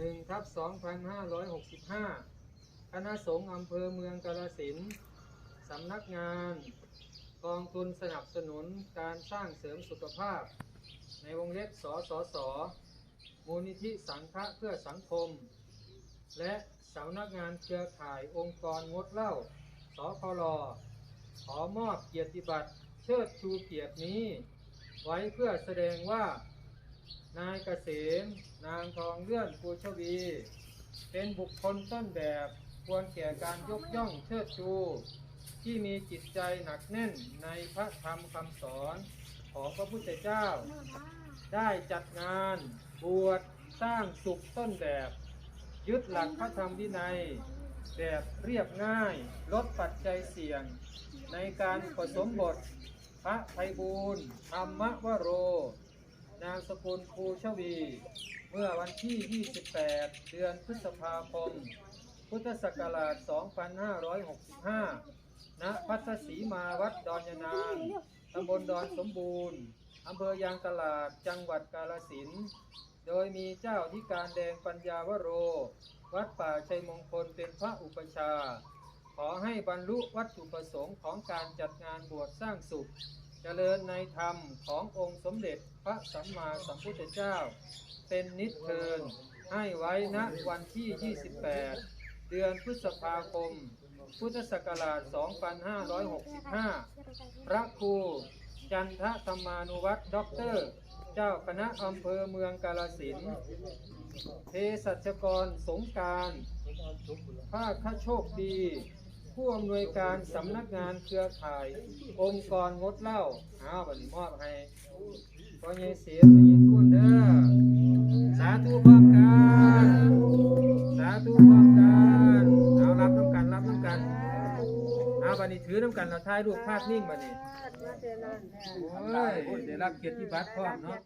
1ทับ2565 คณะสงฆ์อำเภอเมืองกาฬสินสำนักงานกองทุนสนับสนุนการสร้างเสริมสุขภาพ ในวงเล็บสสส มูลนิธิสังฆะเพื่อสังคม และสำนักงานเครือข่ายองค์กรงดเหล้าสพลขอมอบเกียรติบัตรเชิดชูเกียรตินี้ ไว้เพื่อแสดงว่า นายเกษมนางทองเลื่อนปูชวี เป็นบุคคลต้นแบบควรแก่การยกย่องเชิดชู ที่มีจิตใจหนักแน่นในพระธรรมคำสอนของพระพุทธเจ้า ได้จัดงานบวชสร้างสุขต้นแบบ ยึดหลักพระธรรมวินัย แบบเรียบง่าย ลดปัจจัยเสี่ยง ในการผสมบท พระไพบูลธรรมวโร นามสกุลภูชวี เมื่อวันที่ 28 เดือนพฤษภาคม พุทธศักราช 2565 ณ พัทศรีมาวัดดอนยานางตำบลดอนสมบูรณ์อำเภอยางตลาด จังหวัดกาฬสิน โดยมีเจ้าที่การแดงปัญญาวโร วัดป่าชัยมงคลเป็นพระอุปชา ขอให้บรรลุวัตถุประสงค์ของการจัดงานบวชสร้างสุข เจริญในธรรมขององค์สมเด็จพระสัมมาสัมพุทธเจ้า เป็นนิจเทินให้ไว้ณวันที่ 28 เดือนพฤษภาคม พุทธศักราช 2565 พระครูจันทธรรมานุวัตรด็อกเตอร์ เจ้าคณะอำเภอเมืองกาลสินเภสัชกรสงการภาคโชคดี ผู้อำนวยการสำนักงานเครือข่าย องค์กรงดเหล้าอ้าบัดนมอบให้พ่อใหญ่เสียไปยินทุนเด้อสาธุพร้อมกันสาธุพร้อมกันเอารับน้ำกันรับน้ำกันเอาบัดนี้ถือน้ำกันเราถ่ายรูปภาพนิ่งบัดนี้โอ้ยได้รับเกียรติบัตรพร้อมเนาะ